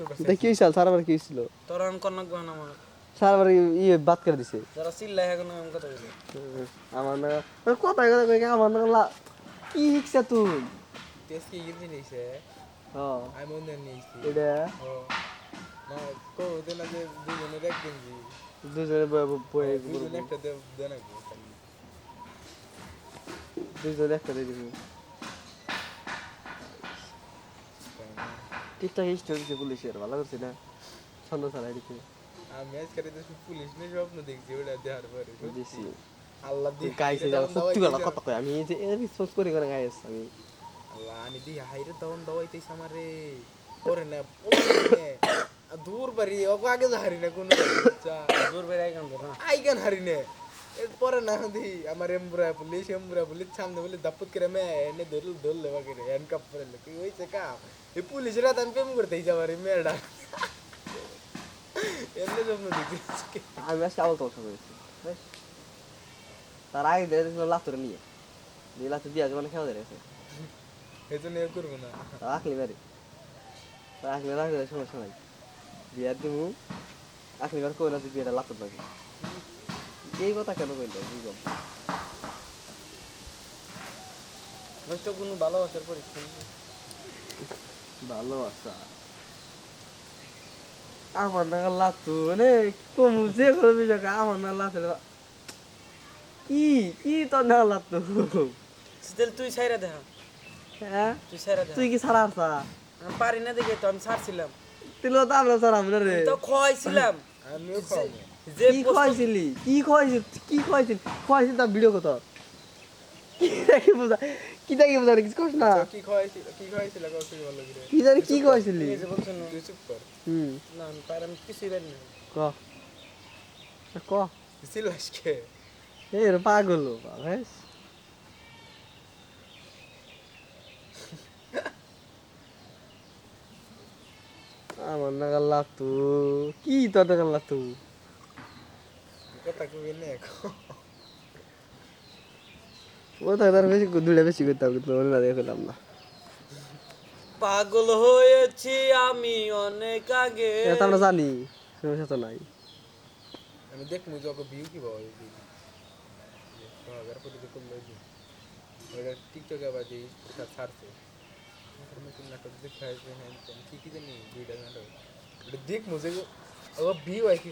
এটা কি সারাবার কি হয়েছিল তোর আমি কনক গহন আমার। সারাবার ইয়ে বাদ করে দিছে। যারা চিল্লাই এখন আমি কথা বলি আমার না কথা কথা কই আমার না কি শিখছে তুই? কি গিয়ে নিয়েছে হ্যাঁ আমি মনে নিয়েছি এটা? না কো ওদের যে দুজনে দেখবেন জি। দুজনে বয়ে বয়ে দুজনে একটা দেন দুজনে একটা দিয়ে দিবি ঠিকঠাক হিস্ট্রি দিছে পুলিশের ভালো করছে না। সন্ধ্যা ছাড়াই দিছে। আমি আজকে তো পুলিশ নিয়ে স্বপ্ন দেখছি ওটা দেওয়ার পরে দিছি আল্লাহ গাইছে সত্যি কথা কথা কয় আমি যে করে করে গাইছ আমি। আল্লাহ আমি দি হাইরে দাওন দাওয়াইতেছ আমারে ওরে না দূর বাড়ি ওকে আগে যা হারি না কোনো। দূর বেড়ে আইকান না আইগান হারি না। এরপরে না দি আমার এমবুরা পুলিশ এমবুরা পুলিশ সামনে বলে দাপুত করে মে এনে ধরল ধরলে বাকি রে হ্যান্ড কাপ করে কি হইছে কা এই পুলিশের হাত আমি প্রেম করতেই যাবার মেয়েটা। এমনি স্বপ্ন দেখছি আমি আজকে আবার তোমার সাথে। তার আগে দেখেছিল লাতুরে নিয়ে দিয়ে লাতু দিয়ে মানে খেলা দেখেছে এই জন্য এ করব না। মারি তার আকলি রাখলে সমস্যা নাই বিয়ার দিমু। আকলি বার কই না বিয়েটা লাতুর নাকি এই কথা কেন কইল? বুঝলাম নয়তো কোনো ভালোবাসার পরীক্ষা ভালো আছা আমার লাতু মানে কমু যে কোনো বিষয় আমার নাগাল লাতু কি কি তোর নাগাল লাতু? তাহলে তুই সাইরা দেখা হ্যাঁ। তুই সাইরা দেখা তুই কি সারা আসা? আমি পারি না দেখে তো আমি ছাড়ছিলাম। তুই তো আমরা সারা আমরা রে। তো খোয়াইছিলাম। আমিও খাব যে কি খাইছিলি কি খাইছিস কি খাইছিস খাইছিস তার ভিডিও কত? কি বুঝা কি দেখি বুঝা কিছু করিস না। কি খাওয়াইছিল কি খাওয়াইছিল কাউকে ভালো করে কি জানি কি খাইছিলি এই যে বলছো না তুই চুপ কর। হুম। না আমি পারি আমি কিছুই না। ক? ক? ছিল আজকে। এই রে পাগল বেশ আমার নাগাল লাতু। কি তোর নাগাল লাতু? কথা তার বেশি দুইটা বেশি করতাম কিন্তু না দেখলাম না পাগল হয়েছি আমি অনেক আগে এটা আমরা জানি সমস্যা তো নাই আমি দেখব যখন ভিউ কি পাওয়া যায় হাজার কোটি তো করল যে ওটা টিকটকে আবার যে যে ও ভিউ হয় কি